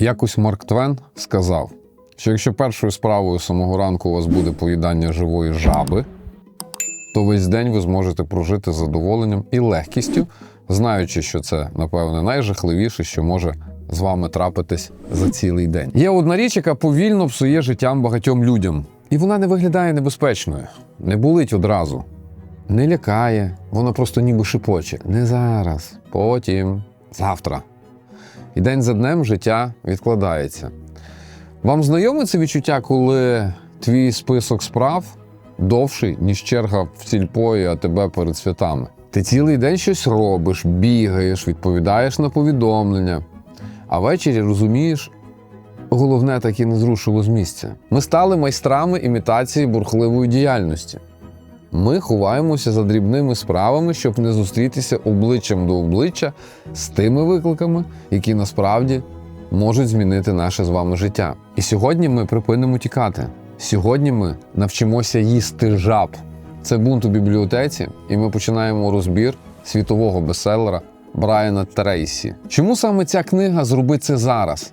Якось Марк Твен сказав, що якщо першою справою самого ранку у вас буде поїдання живої жаби, то весь день ви зможете прожити з задоволенням і легкістю, знаючи, що це, напевне, найжахливіше, що може з вами трапитись за цілий день. Є одна річ, яка повільно псує життям багатьом людям. І вона не виглядає небезпечною, не болить одразу, не лякає, вона просто ніби шипоче. Не зараз, потім, завтра. І день за днем життя відкладається. Вам знайоме це відчуття, коли твій список справ довший, ніж черга в сільпої, а тебе перед святами? Ти цілий день щось робиш, бігаєш, відповідаєш на повідомлення, а ввечері розумієш, головне так і не зрушило з місця. Ми стали майстрами імітації бурхливої діяльності. Ми ховаємося за дрібними справами, щоб не зустрітися обличчям до обличчя з тими викликами, які насправді можуть змінити наше з вами життя. І сьогодні ми припинимо тікати. Сьогодні ми навчимося їсти жаб. Це бунт у бібліотеці, і ми починаємо розбір світового бестселера Брайана Трейсі. Чому саме ця книга зроби це зараз?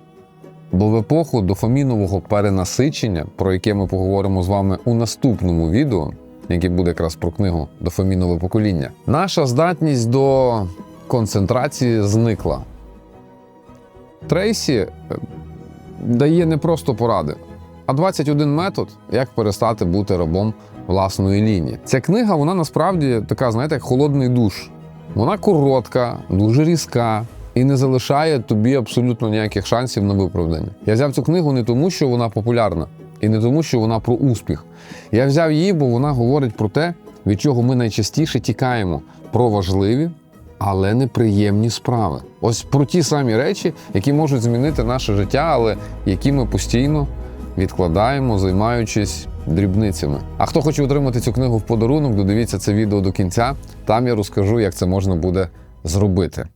Бо в епоху дофамінового перенасичення, про яке ми поговоримо з вами у наступному відео, яке буде якраз про книгу Дофамінове покоління, наша здатність до концентрації зникла. Трейсі е, дає не просто поради, а 21 метод, як перестати бути рабом власної лінії. Ця книга, вона насправді така, знаєте, як холодний душ. Вона коротка, дуже різка і не залишає тобі абсолютно ніяких шансів на виправдання. Я взяв цю книгу не тому, що вона популярна, і не тому, що вона про успіх. Я взяв її, бо вона говорить про те, від чого ми найчастіше тікаємо: про важливі, але неприємні справи. Ось про ті самі речі, які можуть змінити наше життя, але які ми постійно відкладаємо, займаючись дрібницями. А хто хоче отримати цю книгу в подарунок, додивіться це відео до кінця. Там я розкажу, як це можна буде зробити.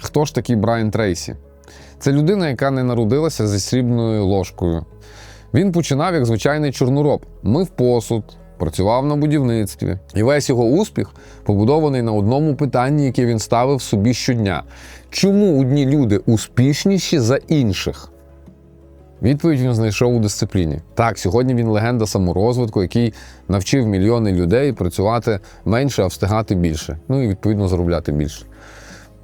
Хто ж такий Брайан Трейсі? Це людина, яка не народилася зі срібною ложкою. Він починав як звичайний чорнороб, мив посуд, працював на будівництві. І весь його успіх побудований на одному питанні, яке він ставив собі щодня: чому одні люди успішніші за інших? Відповідь він знайшов у дисципліні. Так, сьогодні він легенда саморозвитку, який навчив мільйони людей працювати менше, а встигати більше. Ну і відповідно заробляти більше.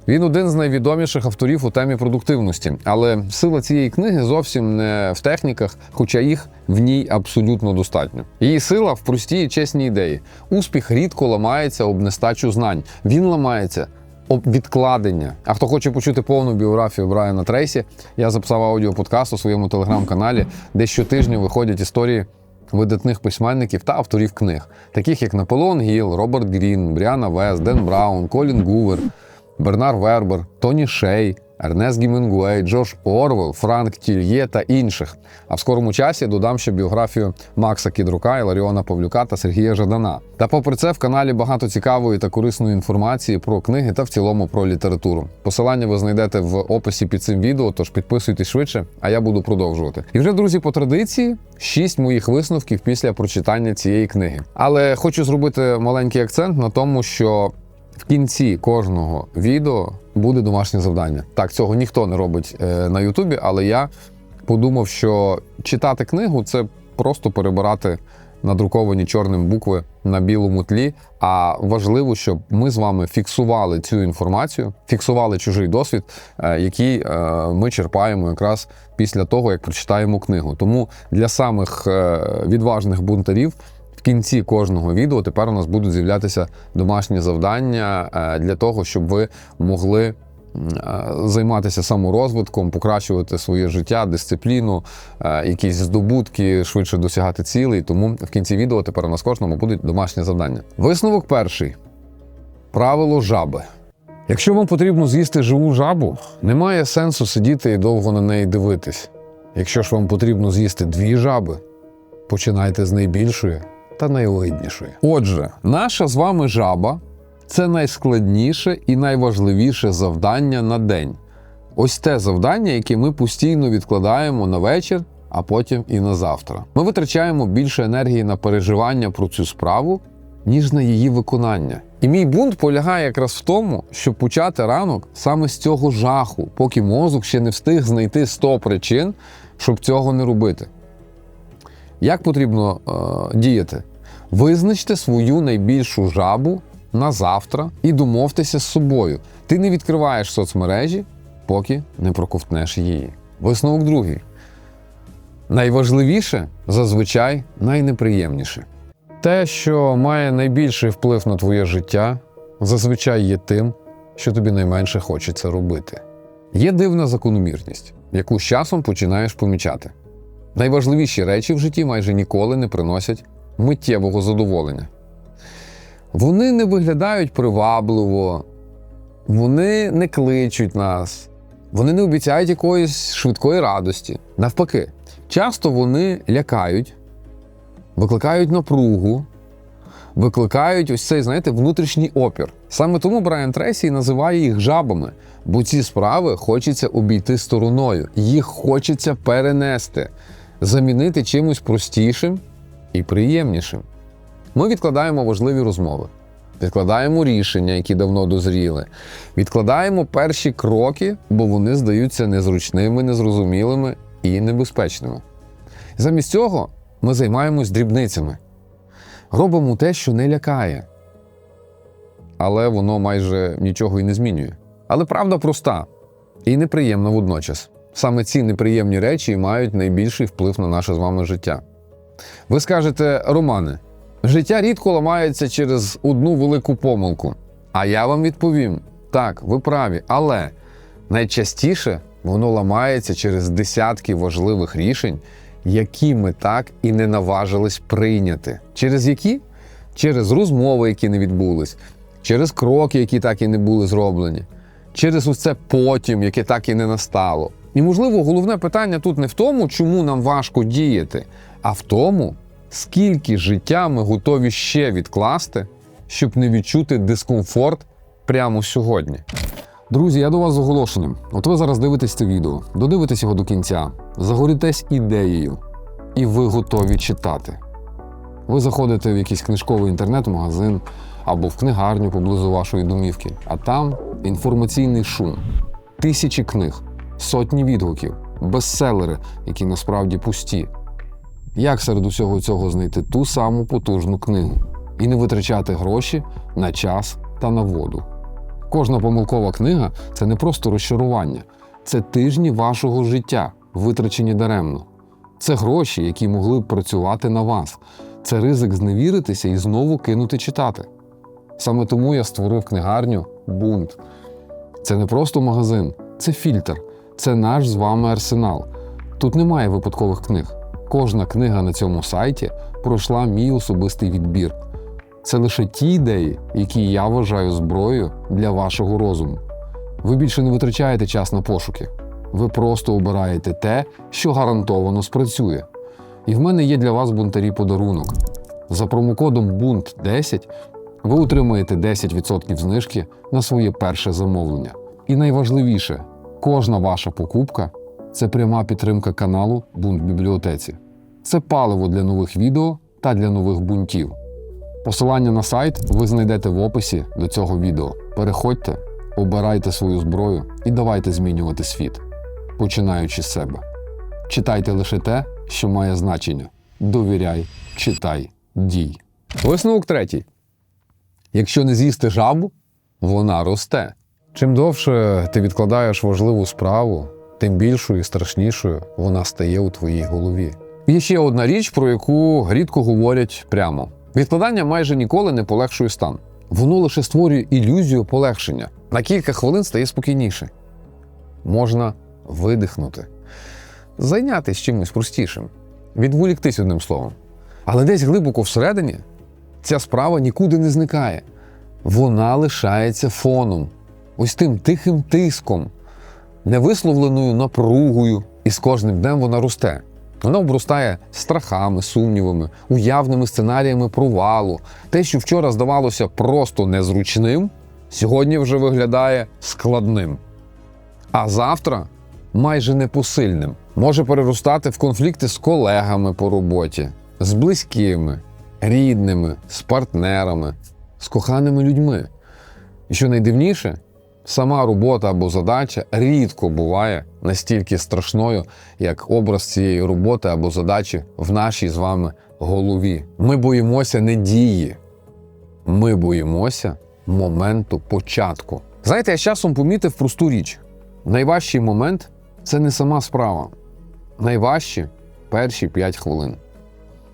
Він один з найвідоміших авторів у темі продуктивності, але сила цієї книги зовсім не в техніках, хоча їх в ній абсолютно достатньо. Її сила в простій і чесній ідеї. Успіх рідко ламається об нестачу знань. Він ламається об відкладення. А хто хоче почути повну біографію Брайана Трейсі, я записав аудіоподкаст у своєму телеграм-каналі, де щотижня виходять історії. Видатних письменників та авторів книг, таких як Наполеон Гіл, Роберт Грін, Бріана Вест, Ден Браун, Колін Гувер, Бернар Вербер, Тоні Шей, Ернест Гімінгуей, Джордж Орвел, Франк Тільє та інших. А в скорому часі додам ще біографію Макса Кідрука, Іларіона Павлюка та Сергія Жадана. Та попри це в каналі багато цікавої та корисної інформації про книги та в цілому про літературу. Посилання ви знайдете в описі під цим відео, тож підписуйтесь швидше, а я буду продовжувати. І вже друзі, по традиції, шість моїх висновків після прочитання цієї книги. Але хочу зробити маленький акцент на тому, що в кінці кожного відео буде домашнє завдання. Так, цього ніхто не робить е, на Ютубі, але я подумав, що читати книгу це просто перебирати надруковані чорним букви на білому тлі. А важливо, щоб ми з вами фіксували цю інформацію, фіксували чужий досвід, е, який е, ми черпаємо якраз після того, як прочитаємо книгу. Тому для самих відважних бунтарів. В кінці кожного відео тепер у нас будуть з'являтися домашні завдання е, для того, щоб ви могли е, займатися саморозвитком, покращувати своє життя, дисципліну, е, якісь здобутки, швидше досягати цілей. Тому в кінці відео тепер у нас кожному будуть домашні завдання. Висновок перший: правило жаби. Якщо вам потрібно з'їсти живу жабу, немає сенсу сидіти і довго на неї дивитись. Якщо ж вам потрібно з'їсти дві жаби, починайте з найбільшої та найогиднішої. Отже, наша з вами жаба це найскладніше і найважливіше завдання на день. Ось те завдання, яке ми постійно відкладаємо на вечір, а потім і на завтра. Ми витрачаємо більше енергії на переживання про цю справу, ніж на її виконання. І мій бунт полягає якраз в тому, щоб почати ранок саме з цього жаху, поки мозок ще не встиг знайти 100 причин, щоб цього не робити. Як потрібно е, діяти? Визначте свою найбільшу жабу на завтра і домовтеся з собою. Ти не відкриваєш соцмережі, поки не проковтнеш її. Висновок другий. Найважливіше зазвичай найнеприємніше. Те, що має найбільший вплив на твоє життя, зазвичай є тим, що тобі найменше хочеться робити. Є дивна закономірність, яку з часом починаєш помічати. Найважливіші речі в житті майже ніколи не приносять миттєвого задоволення. Вони не виглядають привабливо, вони не кличуть нас, вони не обіцяють якоїсь швидкої радості. Навпаки, часто вони лякають, викликають напругу, викликають ось цей, знаєте, внутрішній опір. Саме тому Брайан Трейсі і називає їх жабами, бо ці справи хочеться обійти стороною, їх хочеться перенести, замінити чимось простішим і приємнішим. Ми відкладаємо важливі розмови, відкладаємо рішення, які давно дозріли, відкладаємо перші кроки, бо вони здаються незручними, незрозумілими і небезпечними. Замість цього ми займаємось дрібницями, робимо те, що не лякає, але воно майже нічого і не змінює. Але правда проста і неприємна водночас. Саме ці неприємні речі мають найбільший вплив на наше з вами життя. Ви скажете, Романе, життя рідко ламається через одну велику помилку. А я вам відповім: так, ви праві, але найчастіше воно ламається через десятки важливих рішень, які ми так і не наважились прийняти. Через які? Через розмови, які не відбулись, через кроки, які так і не були зроблені, через усе потім, яке так і не настало. І, можливо, головне питання тут не в тому, чому нам важко діяти, а в тому, скільки життя ми готові ще відкласти, щоб не відчути дискомфорт прямо сьогодні. Друзі, я до вас з оголошенням. От ви зараз дивитесь це відео, додивитесь його до кінця, загорітесь ідеєю, і ви готові читати. Ви заходите в якийсь книжковий інтернет-магазин або в книгарню поблизу вашої домівки, а там інформаційний шум, тисячі книг, сотні відгуків, бестселери, які насправді пусті. Як серед усього цього знайти ту саму потужну книгу і не витрачати гроші на час та на воду? Кожна помилкова книга це не просто розчарування, це тижні вашого життя, витрачені даремно. Це гроші, які могли б працювати на вас. Це ризик зневіритися і знову кинути читати. Саме тому я створив книгарню Бунт. Це не просто магазин, це фільтр, це наш з вами арсенал. Тут немає випадкових книг. Кожна книга на цьому сайті пройшла мій особистий відбір. Це лише ті ідеї, які я вважаю зброєю для вашого розуму. Ви більше не витрачаєте час на пошуки. Ви просто обираєте те, що гарантовано спрацює. І в мене є для вас бунтарі подарунок. За промокодом BUNT10 ви отримаєте 10% знижки на своє перше замовлення. І найважливіше, кожна ваша покупка це пряма підтримка каналу Бунт Бібліотеці. Це паливо для нових відео та для нових бунтів. Посилання на сайт ви знайдете в описі до цього відео. Переходьте, обирайте свою зброю і давайте змінювати світ, починаючи з себе. Читайте лише те, що має значення. Довіряй, читай, дій. Висновок третій. Якщо не з'їсти жабу, вона росте. Чим довше ти відкладаєш важливу справу, тим більшою і страшнішою вона стає у твоїй голові. Є ще одна річ, про яку рідко говорять прямо: відкладання майже ніколи не полегшує стан. Воно лише створює ілюзію полегшення. На кілька хвилин стає спокійніше. Можна видихнути, зайнятися чимось простішим, відволіктись одним словом. Але десь глибоко всередині ця справа нікуди не зникає. Вона лишається фоном, ось тим тихим тиском, невисловленою напругою, і з кожним днем вона росте. Вона обростає страхами, сумнівами, уявними сценаріями провалу. Те, що вчора здавалося просто незручним, сьогодні вже виглядає складним. А завтра майже непосильним. Може переростати в конфлікти з колегами по роботі, з близькими, рідними, з партнерами. з коханими людьми. І що найдивніше, сама робота або задача рідко буває настільки страшною, як образ цієї роботи або задачі в нашій з вами голові. Ми боїмося не дії, ми боїмося моменту початку. Знаєте, я з часом помітив просту річ: найважчий момент це не сама справа. Найважчі перші 5 хвилин.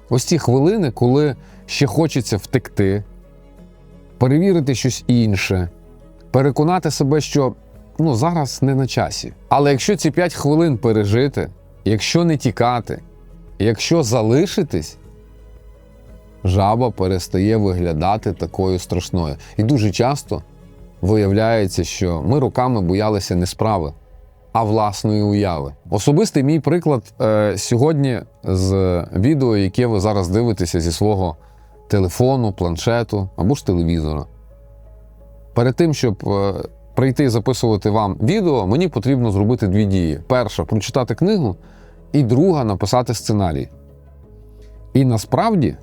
Ось ці хвилини, коли ще хочеться втекти, перевірити щось інше, переконати себе, що ну, зараз не на часі. Але якщо ці 5 хвилин пережити, якщо не тікати, якщо залишитись, жаба перестає виглядати такою страшною. І дуже часто виявляється, що ми роками боялися не справи, а власної уяви. Особистий мій приклад е, сьогодні з відео, яке ви зараз дивитеся зі свого телефону, планшету або ж телевізора. Перед тим, щоб е, прийти записувати вам відео, мені потрібно зробити дві дії: перша прочитати книгу, і друга написати сценарій. І насправді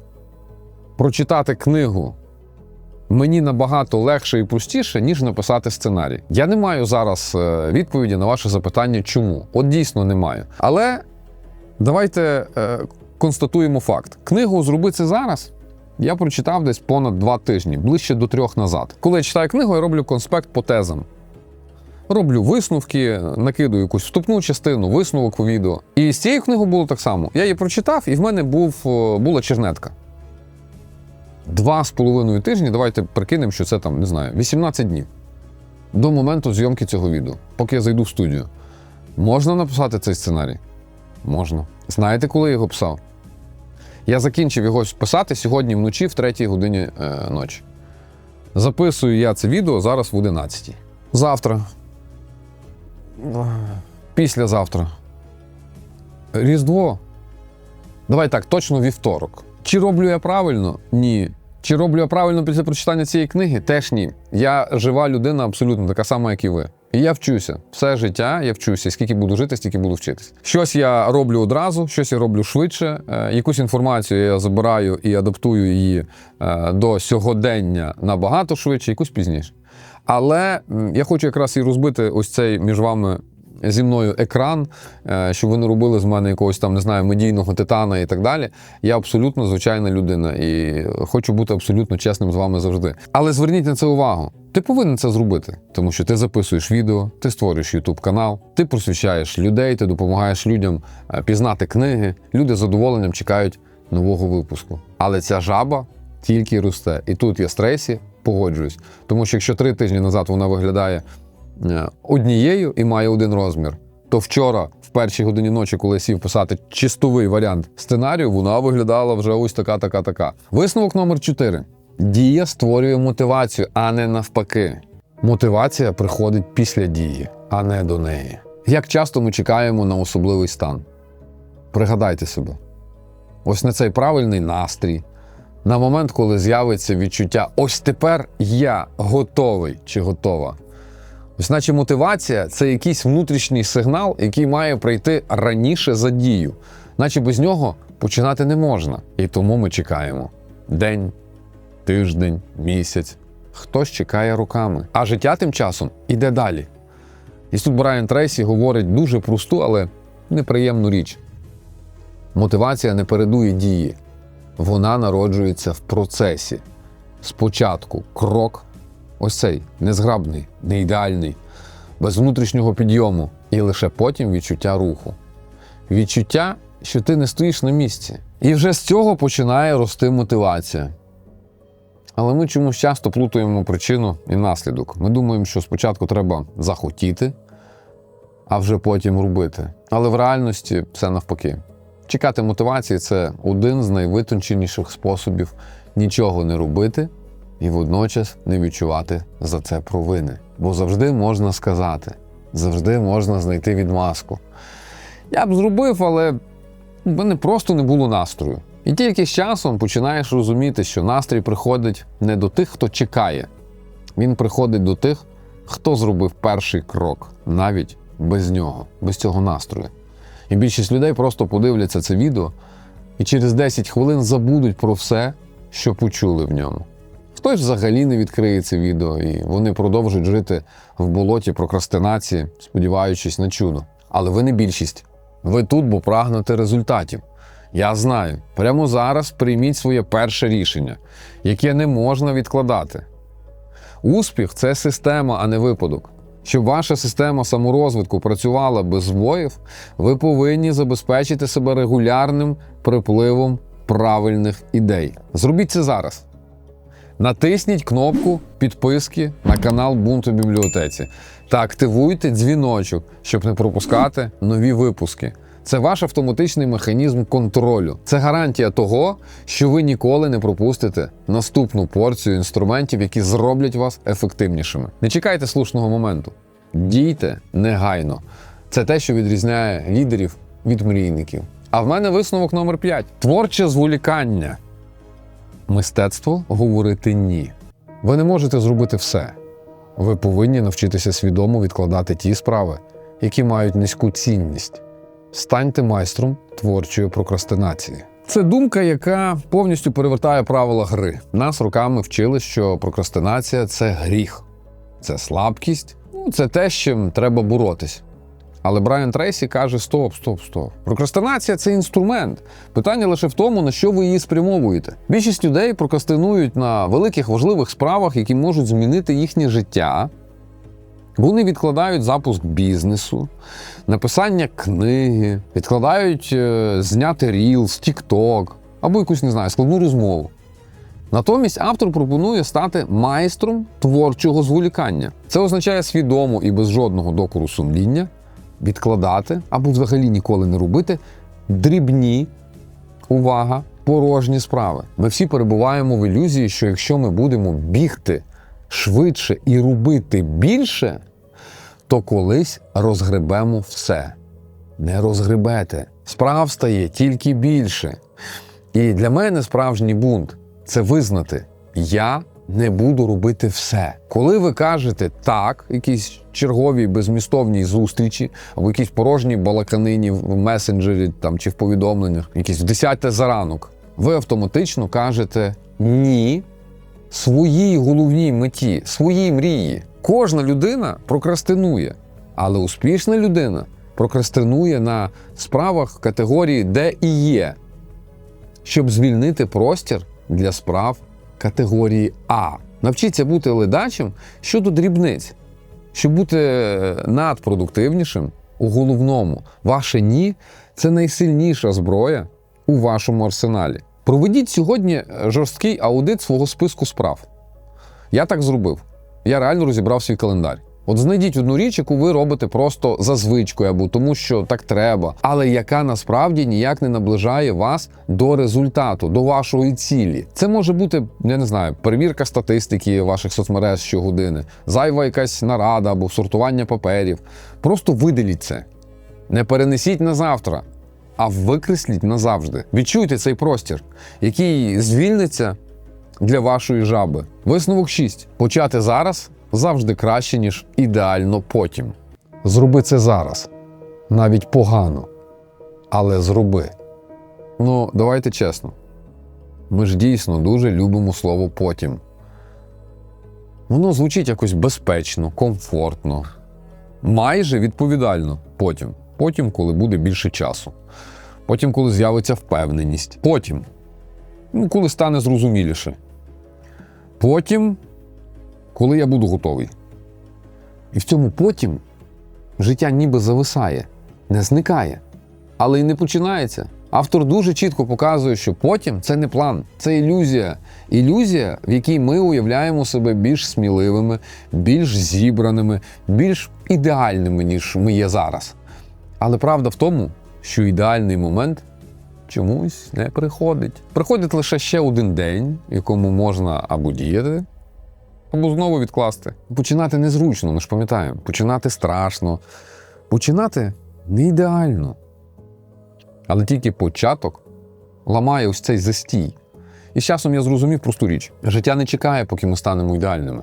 прочитати книгу мені набагато легше і простіше, ніж написати сценарій. Я не маю зараз е, відповіді на ваше запитання, чому. От дійсно не маю. Але давайте е, констатуємо факт: книгу зроби це зараз. Я прочитав десь понад два тижні, ближче до трьох назад. Коли я читаю книгу, я роблю конспект по тезам. Роблю висновки, накидую якусь вступну частину, висновок по відео. І з цією книгою було так само. Я її прочитав, і в мене був, е, була чернетка. Два з половиною тижні, давайте прикинемо, що це там, не знаю, 18 днів до моменту зйомки цього відео, поки я зайду в студію. Можна написати цей сценарій? Можна. Знаєте, коли я його писав? Я закінчив його писати сьогодні вночі в 3 годині е, ночі. Записую я це відео зараз в 11. Завтра. Післязавтра. Різдво. Давай так, точно вівторок. Чи роблю я правильно? Ні. Чи роблю я правильно після прочитання цієї книги? Теж ні. Я жива людина абсолютно така сама, як і ви. І я вчуся. Все життя я вчуся. Скільки буду жити, стільки буду вчитись. Щось я роблю одразу, щось я роблю швидше. Е, якусь інформацію я забираю і адаптую її е, до сьогодення набагато швидше, якусь пізніше. Але я хочу якраз і розбити ось цей між вами зі мною екран, е, щоб ви не робили з мене якогось там, не знаю, медійного титана і так далі. Я абсолютно звичайна людина і хочу бути абсолютно чесним з вами завжди. Але зверніть на це увагу. Ти повинен це зробити, тому що ти записуєш відео, ти створюєш YouTube канал, ти просвіщаєш людей, ти допомагаєш людям е, пізнати книги. Люди з задоволенням чекають нового випуску. Але ця жаба тільки росте. І тут я стресі погоджуюсь. Тому що якщо три тижні назад вона виглядає однією і має один розмір, то вчора, в першій годині ночі, коли сів писати чистовий варіант сценарію, вона виглядала вже ось така, така, така. Висновок номер 4. Дія створює мотивацію, а не навпаки. Мотивація приходить після дії, а не до неї. Як часто ми чекаємо на особливий стан? Пригадайте себе. Ось на цей правильний настрій, на момент, коли з'явиться відчуття, ось тепер я готовий чи готова. Ось наче мотивація це якийсь внутрішній сигнал, який має прийти раніше за дію, наче без нього починати не можна. І тому ми чекаємо день, тиждень, місяць. Хтось чекає руками. А життя тим часом іде далі. І тут Брайан Трейсі говорить дуже просту, але неприємну річ. Мотивація не передує дії, вона народжується в процесі. Спочатку крок, ось цей незграбний, не ідеальний, без внутрішнього підйому, і лише потім відчуття руху. Відчуття, що ти не стоїш на місці. І вже з цього починає рости мотивація. Але ми чомусь часто плутаємо причину і наслідок. Ми думаємо, що спочатку треба захотіти, а вже потім робити. Але в реальності все навпаки. Чекати мотивації це один з найвитонченіших способів нічого не робити і водночас не відчувати за це провини. Бо завжди можна сказати, завжди можна знайти відмазку. Я б зробив, але в мене просто не було настрою. І тільки з часом починаєш розуміти, що настрій приходить не до тих, хто чекає. Він приходить до тих, хто зробив перший крок, навіть без нього, без цього настрою. І більшість людей просто подивляться це відео і через 10 хвилин забудуть про все, що почули в ньому. Хтось взагалі не відкриє це відео, і вони продовжують жити в болоті прокрастинації, сподіваючись на чудо. Але ви не більшість. Ви тут, бо прагнете результатів. Я знаю, прямо зараз прийміть своє перше рішення, яке не можна відкладати. Успіх це система, а не випадок. Щоб ваша система саморозвитку працювала без збоїв, ви повинні забезпечити себе регулярним припливом правильних ідей. Зробіть це зараз. Натисніть кнопку підписки на канал Бунт у бібліотеці та активуйте дзвіночок, щоб не пропускати нові випуски. Це ваш автоматичний механізм контролю. Це гарантія того, що ви ніколи не пропустите наступну порцію інструментів, які зроблять вас ефективнішими. Не чекайте слушного моменту. Дійте негайно. Це те, що відрізняє лідерів від мрійників. А в мене висновок номер 5. Творче зволікання. Мистецтво говорити ні. Ви не можете зробити все. Ви повинні навчитися свідомо відкладати ті справи, які мають низьку цінність. Станьте майстром творчої прокрастинації. Це думка, яка повністю перевертає правила гри. Нас роками вчили, що прокрастинація це гріх, це слабкість, ну, це те, з чим треба боротись. Але Брайан Трейсі каже: стоп, стоп, стоп. Прокрастинація це інструмент. Питання лише в тому, на що ви її спрямовуєте. Більшість людей прокрастинують на великих важливих справах, які можуть змінити їхнє життя. Вони відкладають запуск бізнесу, написання книги, відкладають е, зняти Reels, TikTok або якусь, не знаю, складну розмову. Натомість автор пропонує стати майстром творчого зволікання. Це означає свідомо і без жодного докору сумління відкладати або взагалі ніколи не робити дрібні, увага, порожні справи. Ми всі перебуваємо в ілюзії, що якщо ми будемо бігти швидше і робити більше, то колись розгребемо все. Не розгребете. Справ стає тільки більше. І для мене справжній бунт це визнати, я не буду робити все. Коли ви кажете так, якісь чергові безмістовні зустрічі, або якісь порожні балаканині в месенджері там, чи в повідомленнях, якісь в 10 за ранок, ви автоматично кажете ні своїй головній меті, своїй мрії. Кожна людина прокрастинує, але успішна людина прокрастинує на справах категорії де і є, щоб звільнити простір для справ категорії А. Навчіться бути ледачим щодо дрібниць, щоб бути надпродуктивнішим у головному. Ваше ні це найсильніша зброя у вашому арсеналі. Проведіть сьогодні жорсткий аудит свого списку справ. Я так зробив. Я реально розібрав свій календар. От знайдіть одну річ, яку ви робите просто за звичкою або тому, що так треба, але яка насправді ніяк не наближає вас до результату, до вашої цілі. Це може бути, я не знаю, перевірка статистики ваших соцмереж щогодини, зайва якась нарада або сортування паперів. Просто видаліть це. Не перенесіть на завтра, а викресліть назавжди. Відчуйте цей простір, який звільниться для вашої жаби. Висновок 6. Почати зараз завжди краще, ніж ідеально потім. Зроби це зараз. Навіть погано. Але зроби. Ну, давайте чесно. Ми ж дійсно дуже любимо слово потім. Воно звучить якось безпечно, комфортно, майже відповідально потім. Потім, коли буде більше часу. Потім, коли з'явиться впевненість. Потім, ну, коли стане зрозуміліше. Потім, коли я буду готовий. І в цьому потім життя ніби зависає, не зникає, але й не починається. Автор дуже чітко показує, що потім це не план, це ілюзія. Ілюзія, в якій ми уявляємо себе більш сміливими, більш зібраними, більш ідеальними, ніж ми є зараз. Але правда в тому, що ідеальний момент чомусь не приходить. Приходить лише ще один день, в якому можна або діяти, або знову відкласти. Починати незручно, ми ж пам'ятаємо. Починати страшно, починати не ідеально. Але тільки початок ламає ось цей застій. І з часом я зрозумів просту річ: життя не чекає, поки ми станемо ідеальними.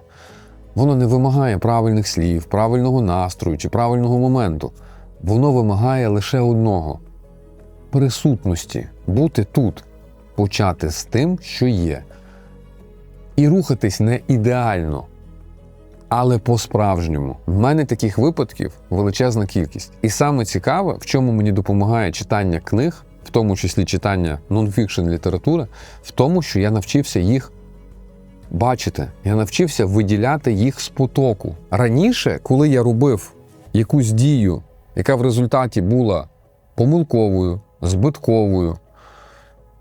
Воно не вимагає правильних слів, правильного настрою чи правильного моменту. Воно вимагає лише одного присутності, бути тут, почати з тим, що є. І рухатись не ідеально, але по-справжньому. В мене таких випадків величезна кількість. І саме цікаве, в чому мені допомагає читання книг, в тому числі читання нонфікшн літератури, в тому, що я навчився їх бачити. Я навчився виділяти їх з потоку. Раніше, коли я робив якусь дію, яка в результаті була помилковою, збитковою,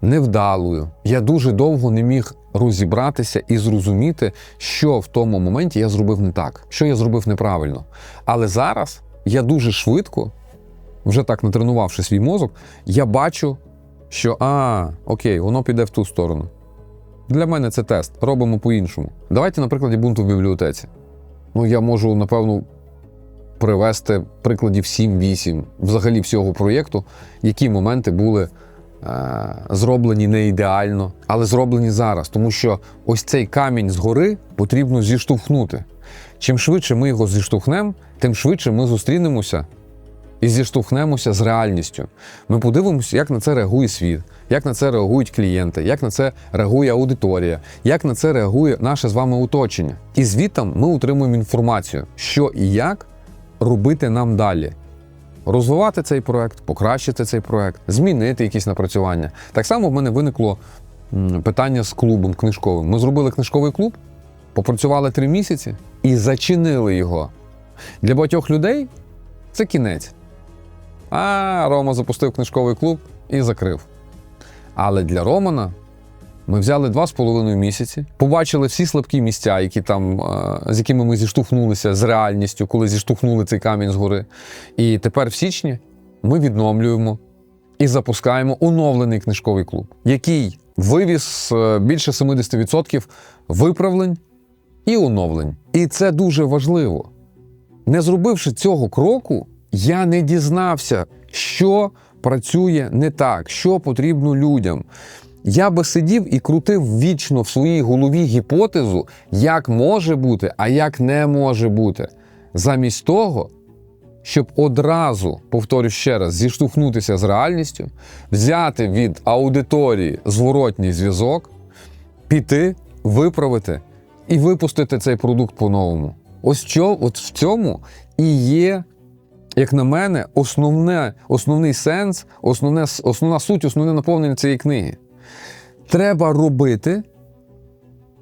невдалою, я дуже довго не міг розібратися і зрозуміти, що в тому моменті я зробив не так, що я зробив неправильно. Але зараз я дуже швидко, вже так натренувавши свій мозок, я бачу, що а, окей, воно піде в ту сторону. Для мене це тест. Робимо по-іншому. Давайте на прикладі бунту в бібліотеці. Ну, я можу, напевно, привести прикладів 7-8 взагалі всього проєкту, які моменти були зроблені не ідеально, але зроблені зараз. Тому що ось цей камінь згори потрібно зіштовхнути. Чим швидше ми його зіштовхнемо, тим швидше ми зустрінемося і зіштовхнемося з реальністю. Ми подивимося, як на це реагує світ, як на це реагують клієнти, як на це реагує аудиторія, як на це реагує наше з вами оточення. І звідтам ми отримуємо інформацію, що і як робити нам далі. Розвивати цей проект, покращити цей проект, змінити якісь напрацювання. Так само в мене виникло питання з клубом книжковим. Ми зробили книжковий клуб, попрацювали три місяці і зачинили його. Для багатьох людей це кінець. А Рома запустив книжковий клуб і закрив. Але для Романа ми взяли два з половиною місяці, побачили всі слабкі місця, які там, е, з якими ми зіштовхнулися з реальністю, коли зіштовхнули цей камінь згори. І тепер в січні ми відновлюємо і запускаємо оновлений книжковий клуб, який вивіз е, більше 70% виправлень і оновлень. І це дуже важливо. Не зробивши цього кроку, я не дізнався, що працює не так, що потрібно людям. Я би сидів і крутив вічно в своїй голові гіпотезу, як може бути, а як не може бути. Замість того, щоб одразу, повторю ще раз, зіштовхнутися з реальністю, взяти від аудиторії зворотній зв'язок, піти, виправити і випустити цей продукт по-новому. Ось що, от в цьому і є, як на мене, основне, основний сенс, основне, основна суть, основне наповнення цієї книги. Треба робити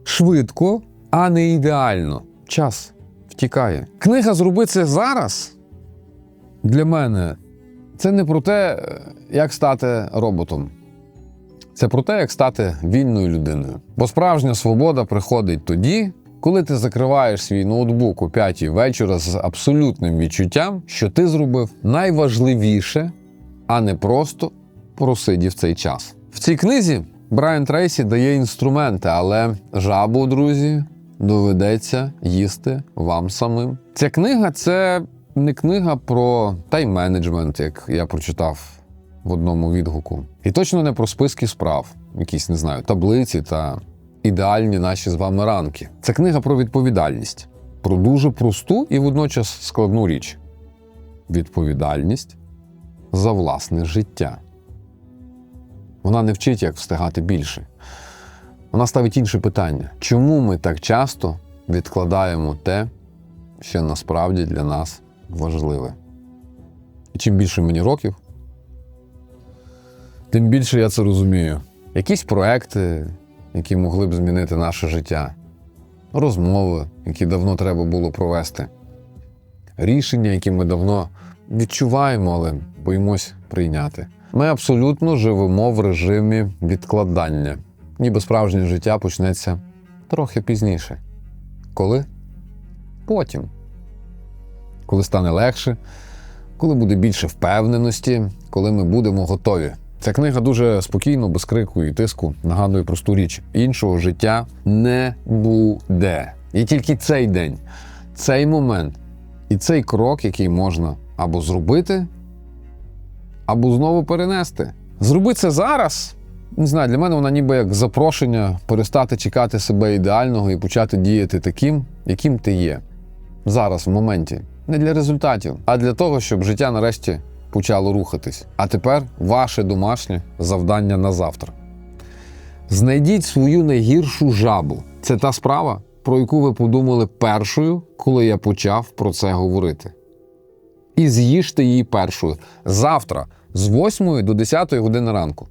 швидко, а не ідеально. Час втікає. Книга «Зроби це зараз для мене це не про те, як стати роботом. Це про те, як стати вільною людиною. Бо справжня свобода приходить тоді, коли ти закриваєш свій ноутбук о 5 вечора з абсолютним відчуттям, що ти зробив найважливіше, а не просто просидів цей час. В цій книзі Брайан Трейсі дає інструменти, але жабу, друзі, доведеться їсти вам самим. Ця книга це не книга про тайм-менеджмент, як я прочитав в одному відгуку. І точно не про списки справ, якісь не знаю, таблиці та ідеальні наші з вами ранки. Це книга про відповідальність, про дуже просту і водночас складну річ: відповідальність за власне життя. Вона не вчить, як встигати більше. Вона ставить інше питання: чому ми так часто відкладаємо те, що насправді для нас важливе? І чим більше мені років, тим більше я це розумію. Якісь проекти, які могли б змінити наше життя, розмови, які давно треба було провести, рішення, які ми давно відчуваємо, але боїмось прийняти. Ми абсолютно живемо в режимі відкладання, ніби справжнє життя почнеться трохи пізніше. Коли? Потім. Коли стане легше, коли буде більше впевненості, коли ми будемо готові. Ця книга дуже спокійно, без крику і тиску нагадує просту річ: іншого життя не буде. І тільки цей день, цей момент і цей крок, який можна або зробити, або знову перенести. Зроби це зараз. Не знаю, для мене вона ніби як запрошення перестати чекати себе ідеального і почати діяти таким, яким ти є. Зараз, в моменті. Не для результатів, а для того, щоб життя нарешті почало рухатись. А тепер ваше домашнє завдання на завтра. Знайдіть свою найгіршу жабу, Це та справа, про яку ви подумали першою, коли я почав про це говорити. І з'їжте її першою завтра з 8 до 10 години ранку.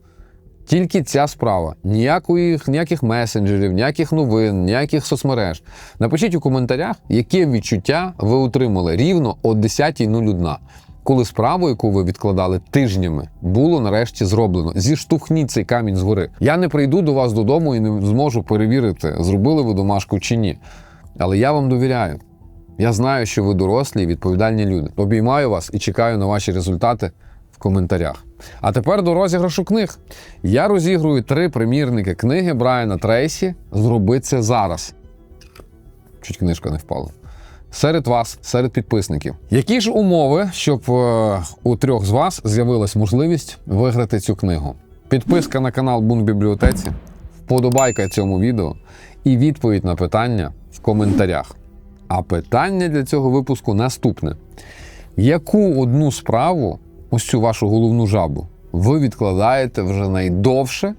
Тільки ця справа. Ніякої, ніяких месенджерів, ніяких новин, ніяких соцмереж. Напишіть у коментарях, яке відчуття ви отримали рівно о 10.01, коли справу, яку ви відкладали тижнями, було нарешті зроблено. Зіштовхніть цей камінь згори. Я не прийду до вас додому і не зможу перевірити, зробили ви домашку чи ні. Але я вам довіряю. Я знаю, що ви дорослі і відповідальні люди. Обіймаю вас і чекаю на ваші результати в коментарях. А тепер до розіграшу книг. Я розігрую три примірники книги Брайана Трейсі Зроби це зараз. Чуть книжка не впала. Серед вас, серед підписників. Які ж умови, щоб е, у трьох з вас з'явилась можливість виграти цю книгу? Підписка на канал Бунк Бібліотеці, вподобайка цьому відео і відповідь на питання в коментарях. А питання для цього випуску наступне: яку одну справу, ось цю вашу головну жабу, ви відкладаєте вже найдовше,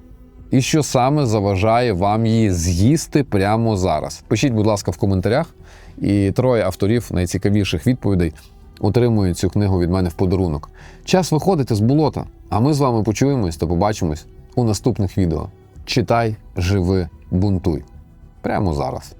і що саме заважає вам її з'їсти прямо зараз? Пишіть, будь ласка, в коментарях, і троє авторів найцікавіших відповідей отримують цю книгу від мене в подарунок. Час виходити з болота, а ми з вами почуємось та побачимось у наступних відео. Читай, живи, бунтуй. Прямо зараз.